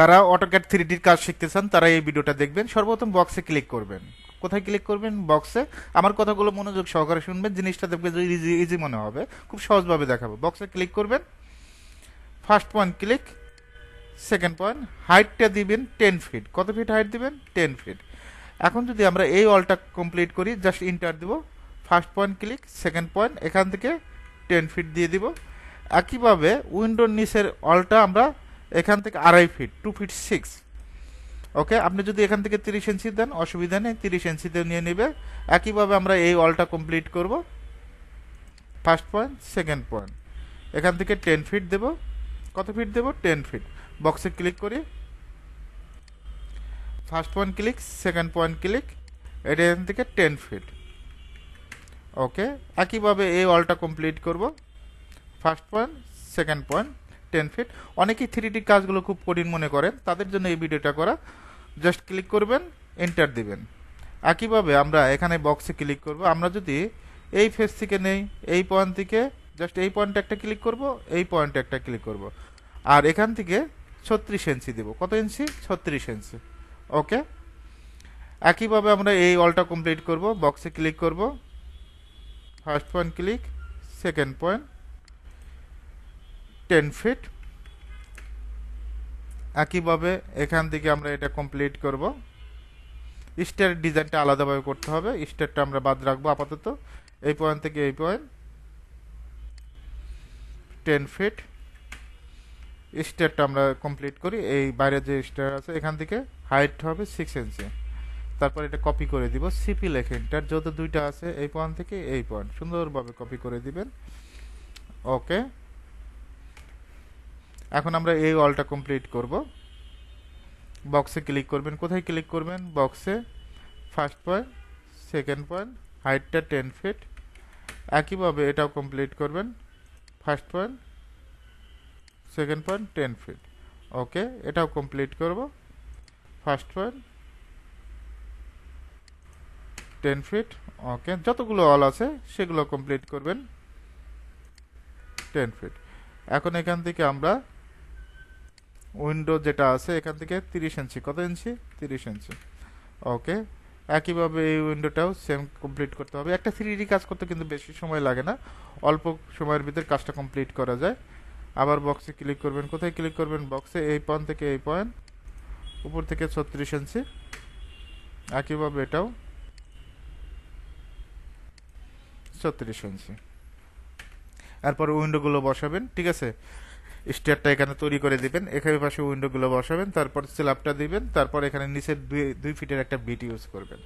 যারা AutoCAD three ডির কাজ শিখতে চান, তারা এই ভিডিওটা দেখবেন। সর্বপ্রথম বক্সে ক্লিক করবেন। কোথায় ক্লিক করবেন? বক্সে আমার কথাগুলো মনোযোগ সহকারে শুনবেন। জিনিসটা দেখবেন যে ইজি ইজি মনে হবে। খুব সহজভাবে দেখাবো। বক্সে ক্লিক করবেন। First point click second point হাইটটা দিবেন টেন ফিট কত ফিট হাইট দিবেন? টেন ফিট এখন যদি আমরা এই অলটা কমপ্লিট করি জাস্ট ইন্টার দিব। First point click second point এখান থেকে টেন ফিট দিয়ে দিব। একইভাবে উইন্ডোর নিচের অলটা আমরা এখান থেকে আড়াই feet two feet six okay আপনি যদি এখান থেকে তিরিশ ইঞ্চি দেন, অসুবিধা নেই, তিরিশ ইঞ্চিতে নিয়ে নেবে। একইভাবে আমরা এই অলটা কমপ্লিট করব। ফার্স্ট পয়েন্ট সেকেন্ড পয়েন্ট এখান থেকে টেন ফিট দেব। কত ফিট দেব? টেন ফিট বক্সে ক্লিক করি। First point click second point click এটা এখান থেকে টেন ফিট ওকে একইভাবে এই অলটা কমপ্লিট করব। First point second point ten feet অনেকেই থ্রি ডি কাজগুলো খুব কঠিন মনে করেন। তাদের জন্য এই ভিডিওটা করা। জাস্ট ক্লিক করবেন এন্টার দিবেন। একইভাবে আমরা এখানে বক্সে ক্লিক করব। আমরা যদি এই ফেস থেকে নেই, এই পয়েন্ট থেকে জাস্ট এই পয়েন্টে একটা ক্লিক করব, এই পয়েন্টে একটা ক্লিক করব। আর এখান থেকে ছত্রিশ ইঞ্চি দেব। কত ইঞ্চি ছত্রিশ ইঞ্চি ওকে একইভাবে আমরা এই অলটা কমপ্লিট করব। বক্সে ক্লিক করব। First point click second point ten feet একইভাবে এখান থেকে আমরা এটা কমপ্লিট করব। স্টার ডিজাইনটা আলাদাভাবে করতে হবে। স্টারটা আমরা বাদ রাখব আপাতত। এই পয়েন্ট থেকে এই পয়েন্ট টেন ফিট স্টারটা আমরা কমপ্লিট করি। এই বাইরে যে স্টার আছে, এখান থেকে হাইট হবে সিক্স ইঞ্চি তারপর এটা কপি করে দিব। সিপি লেখে এটার যত দুইটা আছে, এই পয়েন্ট থেকে এই পয়েন্ট সুন্দরভাবে কপি করে দিবেন। ওকে এখন আমরা এই অলটা কমপ্লিট করব। বক্সে ক্লিক করবেন। কোথায় ক্লিক করবেন? বক্সে ফার্স্ট পয়েন্ট সেকেন্ড পয়েন্ট হাইটটা টেন ফিট একইভাবে এটাও কমপ্লিট করবেন। First point second point ten feet okay এটাও কমপ্লিট করব। First point ten feet okay যতগুলো অল আছে, সেগুলো কমপ্লিট করবেন। টেন ফিট এখন এখান থেকে আমরা উইন্ডো যেটা আছে, এখান থেকে তিরিশ ইঞ্চি। কত ইঞ্চি? তিরিশ ইঞ্চি। ওকে? একইভাবে এই উইন্ডোটাও সেম কমপ্লিট করতে হবে। একটা থ্রি কাজ করতে কিন্তু বেশি সময় লাগে না। অল্প সময়ের ভিতরে কাজটা কমপ্লিট করা যায়। আবার বক্সে ক্লিক করবেন। কোথায় ক্লিক করবেন? বক্সে এই পয়েন্ট থেকে এই পয়েন্ট উপর থেকে ছত্রিশ ইঞ্চি। একইভাবে এটাও ছত্রিশ ইঞ্চি। এরপর উইন্ডোগুলো বসাবেন। ঠিক আছে? স্টেয়ারটা এখানে তৈরি করে দিবেন, এখানে পাশে উইন্ডোগুলো বসাবেন, তারপর স্ল্যাবটা দিবেন, তারপর এখানে নিচের দুই দুই ফিটের একটা বিট ইউজ করবেন।